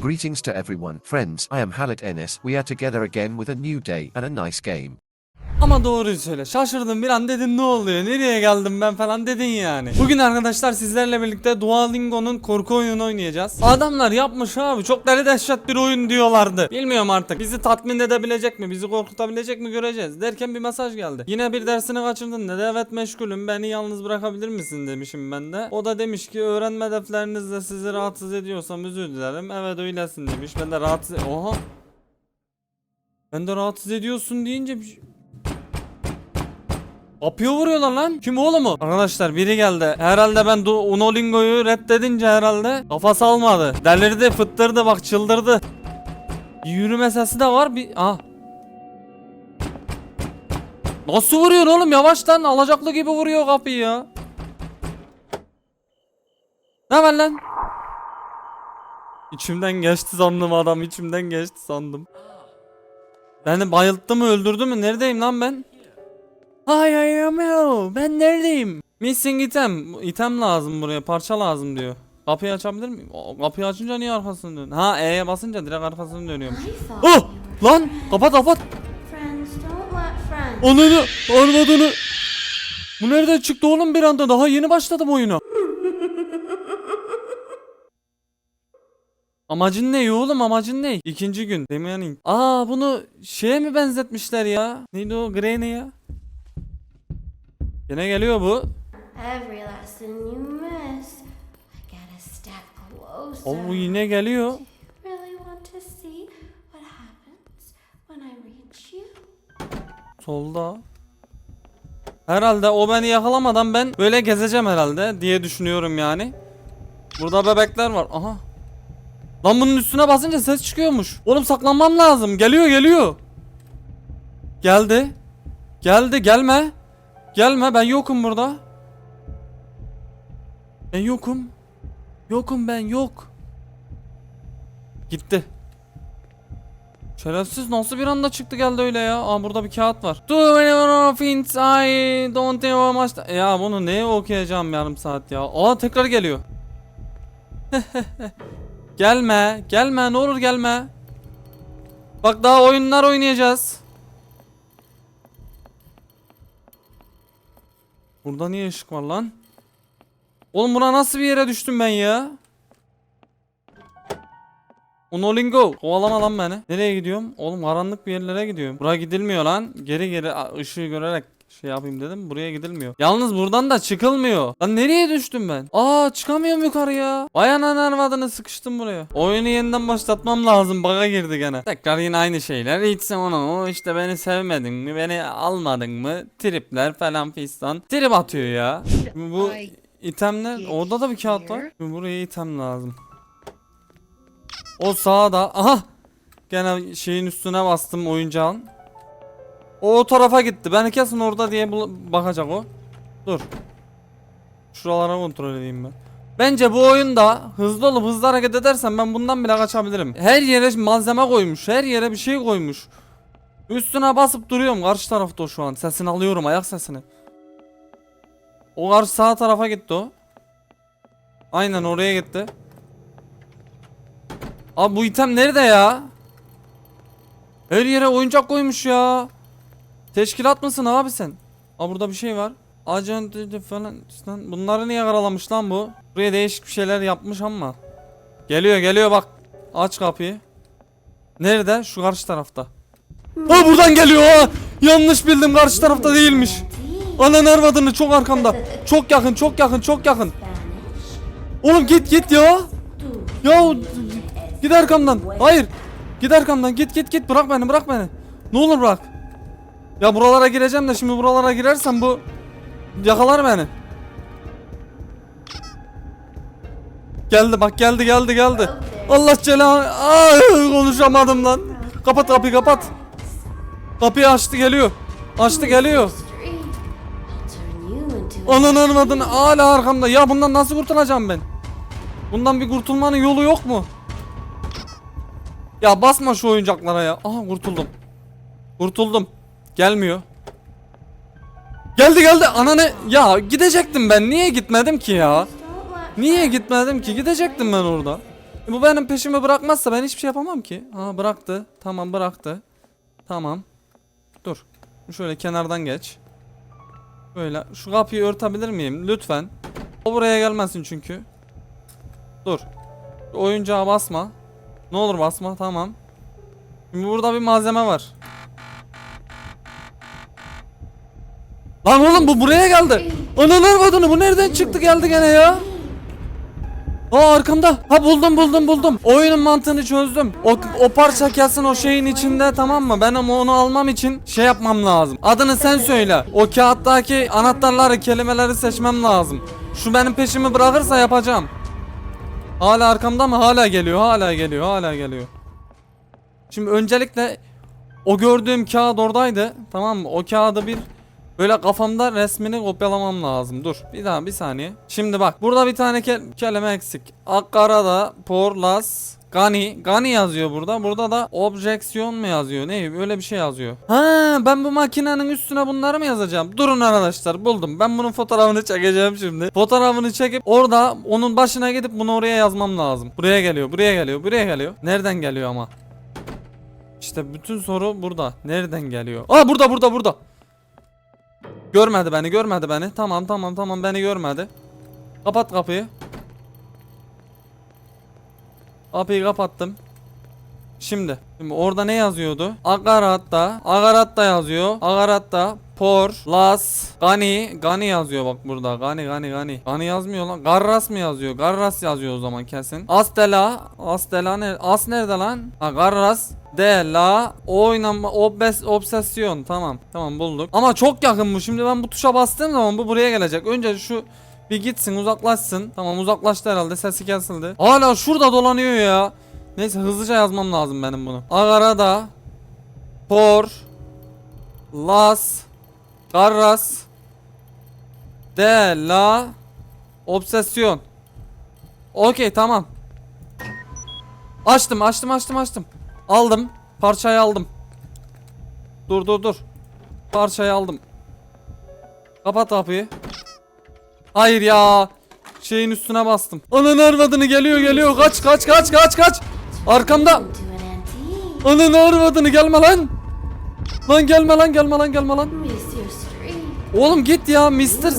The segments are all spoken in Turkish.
Greetings to everyone. Friends, I am Halit Enes. We are together again with a new day and a nice game. Ama doğruyu söyle. Şaşırdım bir an dedin ne oluyor? Nereye geldim ben falan dedin yani. Bugün arkadaşlar sizlerle birlikte Duolingo'nun korku oyununu oynayacağız. Adamlar yapmış abi. Çok deli dehşet bir oyun diyorlardı. Bilmiyorum artık. Bizi tatmin edebilecek mi? Bizi korkutabilecek mi göreceğiz. Derken bir mesaj geldi. Yine bir dersini kaçırdın dedi. Evet meşgulüm. Beni yalnız bırakabilir misin demişim ben de. O da demiş ki öğrenme hedeflerinizle sizi rahatsız ediyorsam özür dilerim. Evet öylesin demiş. Ben de rahatsız... Oha. Ben de rahatsız ediyorsun deyince bir şey- Kapıya vuruyorlar lan. Kim oğlum o? Arkadaşlar biri geldi. Herhalde ben Unolingo'yu reddedince herhalde kafası almadı. Delirdi, fıttırdı bak çıldırdı. Yürüme sesi de var bir... Ah. Nasıl vuruyor oğlum yavaştan alacaklı gibi vuruyor kapıyı ya. Ne var lan? İçimden geçti sandım adam içimden geçti sandım. Beni bayılttı mı öldürdü mü neredeyim lan ben? Hay hay ameo ben neredeyim? Missing item. item lazım buraya parça lazım diyor. Kapıyı açabilir miyim? O, kapıyı açınca niye arkasını dön? Ha E'ye basınca direkt arkasını dönüyormuş. Oh! Lan kapat kapat. Ananı armadını. Bu nereden çıktı oğlum bir anda? Daha yeni başladım oyuna. Amacın ne oğlum amacın ne? İkinci gün Demian'in. Aa bunu şeye mi benzetmişler ya? Neydi o Granny ya? Yine geliyor bu. Every lesson you miss, I get a step closer. O bu yine geliyor. Really want to see what happens when I reach you? Solda. Herhalde o beni yakalamadan ben böyle gezeceğim herhalde diye düşünüyorum yani. Burada bebekler var. Aha. Lan bunun üstüne basınca ses çıkıyormuş. Oğlum saklanmam lazım. Geliyor geliyor. Geldi. Geldi gelme. Gelme ben yokum burada. Ben yokum. Yokum ben yok. Gitti. Şerefsiz nasıl bir anda çıktı geldi öyle ya? Aa burada bir kağıt var. Do whatever things I don't I must. Ya bunu neye okuyacağım yarım saat ya? Aa tekrar geliyor. gelme, gelme ne olur gelme. Bak daha oyunlar oynayacağız. Burada niye ışık var lan? Oğlum buna nasıl bir yere düştüm ben ya? Unolingo kovalama lan beni. Nereye gidiyorum? Oğlum karanlık bir yerlere gidiyorum. Buraya gidilmiyor lan. Geri geri ışığı görerek şey yapayım dedim. Buraya gidilmiyor. Yalnız buradan da çıkılmıyor. Lan nereye düştüm ben? Aa çıkamıyorum yukarıya. Vay ananı arvadını sıkıştım buraya. Oyunu yeniden başlatmam lazım. Baga girdi gene. Tekrar yine aynı şeyler. Hiç onu işte beni sevmedin mi? Beni almadın mı? Tripler falan fistan. Trip atıyor ya. Şimdi bu itemler. Orada da bir kağıt var. Şimdi buraya item lazım. O sağda. Aha. Gene şeyin üstüne bastım oyuncağın. O, o tarafa gitti. Ben kesin orada diye bakacak o. Dur. Şuralara kontrol edeyim ben. Bence bu oyunda hızlı olup hızlı hareket edersen ben bundan bile kaçabilirim. Her yere malzeme koymuş. Her yere bir şey koymuş. Üstüne basıp duruyorum karşı tarafta o şu an. Sesini alıyorum ayak sesini. O karşı sağ tarafa gitti o. Aynen oraya gitti. Abi bu item nerede ya? Her yere oyuncak koymuş ya. Teşkilat mısın abi sen? Aa burada bir şey var. Agent falan. Lan Bunları niye karalamış lan bu? Buraya değişik bir şeyler yapmış ama. Geliyor geliyor bak. Aç kapıyı. Nerede? Şu karşı tarafta. Ha buradan geliyor ha. Yanlış bildim karşı tarafta değilmiş. Anan arvadını çok arkamda. Çok yakın çok yakın çok yakın. Oğlum git git ya. Ya git arkamdan. Hayır. Git arkamdan. Git git git. Bırak beni bırak beni. Ne olur bırak. Ya buralara gireceğim de şimdi buralara girersem bu yakalar beni. Geldi bak geldi geldi geldi. Allah celanı. Ay konuşamadım lan. Kapat kapıyı kapat. Kapıyı açtı geliyor. Açtı geliyor. Anan armadın hala arkamda. Ya bundan nasıl kurtulacağım ben? Bundan bir kurtulmanın yolu yok mu? Ya basma şu oyuncaklara ya. Aha kurtuldum. Kurtuldum. Gelmiyor. Geldi geldi. Ananı ya gidecektim ben. Niye gitmedim ki ya? Niye gitmedim ki? Gidecektim ben orada. E bu benim peşimi bırakmazsa ben hiçbir şey yapamam ki. Ha bıraktı. Tamam bıraktı. Tamam. Dur. Şöyle kenardan geç. Böyle şu kapıyı örtebilir miyim lütfen? O buraya gelmesin çünkü. Dur. Şu oyuncağa basma. Ne olur basma tamam. Şimdi burada bir malzeme var. Lan oğlum bu buraya geldi. Ananı avradını bu nereden çıktı geldi gene ya? Aa arkamda. Ha buldum buldum buldum. Oyunun mantığını çözdüm. O, o parça kesin o şeyin içinde tamam mı? Ben ama onu almam için şey yapmam lazım. Adını sen söyle. O kağıttaki anahtarları, kelimeleri seçmem lazım. Şu benim peşimi bırakırsa yapacağım. Hala arkamda mı? Hala geliyor, hala geliyor, hala geliyor. Şimdi öncelikle o gördüğüm kağıt oradaydı. Tamam mı? O kağıdı bir Böyle kafamda resmini kopyalamam lazım. Dur bir daha bir saniye. Şimdi bak burada bir tane ke- kelime eksik. Akkara'da porlas Gani, Gani yazıyor burada. Burada da objeksiyon mu yazıyor? Ne? Öyle bir şey yazıyor. Ha, ben bu makinenin üstüne bunları mı yazacağım? Durun arkadaşlar, buldum. Ben bunun fotoğrafını çekeceğim şimdi. Fotoğrafını çekip orada onun başına gidip bunu oraya yazmam lazım. Buraya geliyor, buraya geliyor, buraya geliyor. Nereden geliyor ama? İşte bütün soru burada. Nereden geliyor? Aa burada, burada, burada. Görmedi beni, görmedi beni. Tamam, tamam, tamam beni görmedi. Kapat kapıyı. Kapıyı kapattım. Şimdi, şimdi orada ne yazıyordu? Agaratta, Agaratta yazıyor. Agaratta, Por, Las, Gani, Gani yazıyor bak burada. Gani, Gani, Gani. Gani yazmıyor lan. Garras mı yazıyor? Garras yazıyor o zaman kesin. Astela, Astela ne? As nerede lan? Ha Garras. De la oynama obes obsesyon. Tamam tamam bulduk. Ama çok yakın bu. Şimdi ben bu tuşa bastığım zaman bu buraya gelecek. Önce şu bir gitsin uzaklaşsın. Tamam uzaklaştı herhalde. Sesi kesildi. Hala şurada dolanıyor ya. Neyse hızlıca yazmam lazım benim bunu. Agarada Por Las Garras De la Obsesyon. Okey tamam. Açtım açtım açtım açtım Aldım. Parçayı aldım. Dur dur dur. Parçayı aldım. Kapat kapıyı. Hayır ya. Şeyin üstüne bastım. Ananı arvadını geliyor geliyor. Kaç kaç kaç kaç kaç. Arkamda. Ananı arvadını gelme lan. Lan gelme lan gelme lan gelme lan. Oğlum git ya Mister.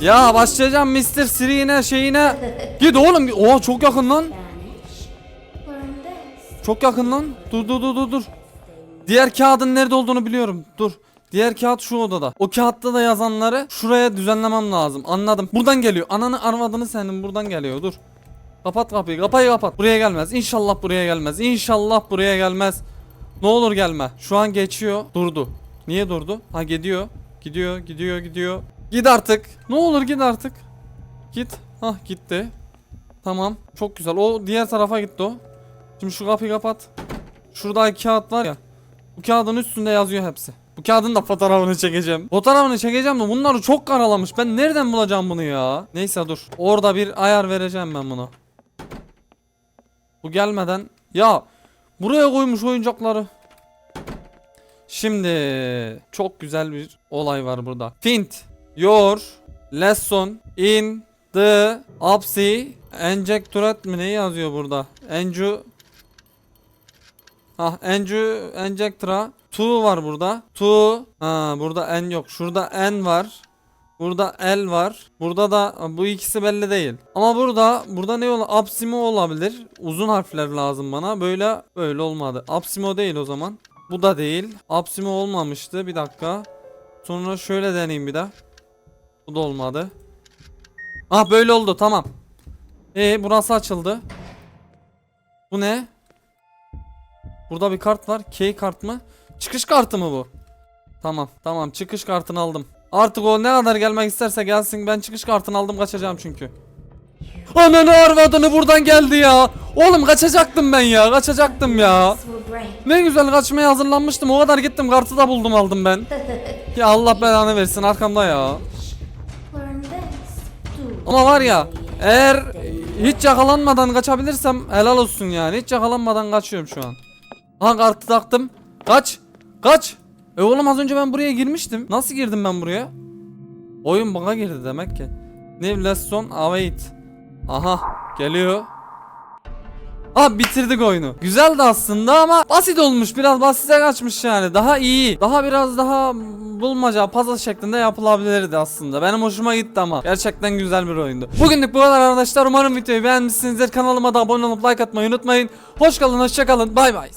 Ya başlayacağım Mister Siri'ne şeyine. Git oğlum. Oha çok yakın lan. Çok yakın lan Dur dur dur dur dur Diğer kağıdın nerede olduğunu biliyorum Dur Diğer kağıt şu odada. O kağıtta da yazanları şuraya düzenlemem lazım. Anladım. Buradan geliyor. Ananı arvadını senin buradan geliyor. Dur. Kapat kapıyı. Kapıyı kapat. Buraya gelmez. İnşallah buraya gelmez. İnşallah buraya gelmez. Ne olur gelme. Şu an geçiyor. Durdu. Niye durdu? Ha gidiyor. Gidiyor, gidiyor, gidiyor. Git artık. Ne olur git artık. Git. Hah gitti. Tamam. Çok güzel. O diğer tarafa gitti o. Şimdi şu kapıyı kapat. Şurada kağıt var ya. Bu kağıdın üstünde yazıyor hepsi. Bu kağıdın da fotoğrafını çekeceğim. Fotoğrafını çekeceğim de bunları çok karalamış. Ben nereden bulacağım bunu ya? Neyse dur. Orada bir ayar vereceğim ben bunu. Bu gelmeden ya buraya koymuş oyuncakları. Şimdi çok güzel bir olay var burada. Fint your lesson in the apsi enjectorat mı ne yazıyor burada? Enju Ah enju enjectra tu var burada. Tu ha burada en yok. Şurada en var. Burada el var. Burada da bu ikisi belli değil. Ama burada burada ne olur? Apsimo olabilir. Uzun harfler lazım bana. Böyle böyle olmadı. Apsimo değil o zaman. Bu da değil. Apsimo olmamıştı. Bir dakika. Sonra şöyle deneyeyim bir daha. Bu da olmadı. Ah böyle oldu tamam. E burası açıldı. Bu ne? Burada bir kart var. Key kart mı? Çıkış kartı mı bu? Tamam tamam çıkış kartını aldım. Artık o ne kadar gelmek isterse gelsin ben çıkış kartını aldım kaçacağım çünkü. Ananı arvadını buradan geldi ya. Oğlum kaçacaktım ben ya kaçacaktım ya. Ne güzel kaçmaya hazırlanmıştım o kadar gittim kartı da buldum aldım ben. Ya Allah belanı versin arkamda ya. Ama var ya eğer hiç yakalanmadan kaçabilirsem helal olsun yani. Hiç yakalanmadan kaçıyorum şu an. Ha kartı taktım. Kaç. Kaç. E oğlum az önce ben buraya girmiştim. Nasıl girdim ben buraya? Oyun bana girdi demek ki. New lesson await. Aha geliyor. Abi bitirdik oyunu. Güzeldi aslında ama basit olmuş. Biraz basite kaçmış yani. Daha iyi. Daha biraz daha bulmaca puzzle şeklinde yapılabilirdi aslında. Benim hoşuma gitti ama. Gerçekten güzel bir oyundu. Bugünlük bu kadar arkadaşlar. Umarım videoyu beğenmişsinizdir. Kanalıma da abone olup like atmayı unutmayın. Hoş kalın, hoşça kalın. Bay bay.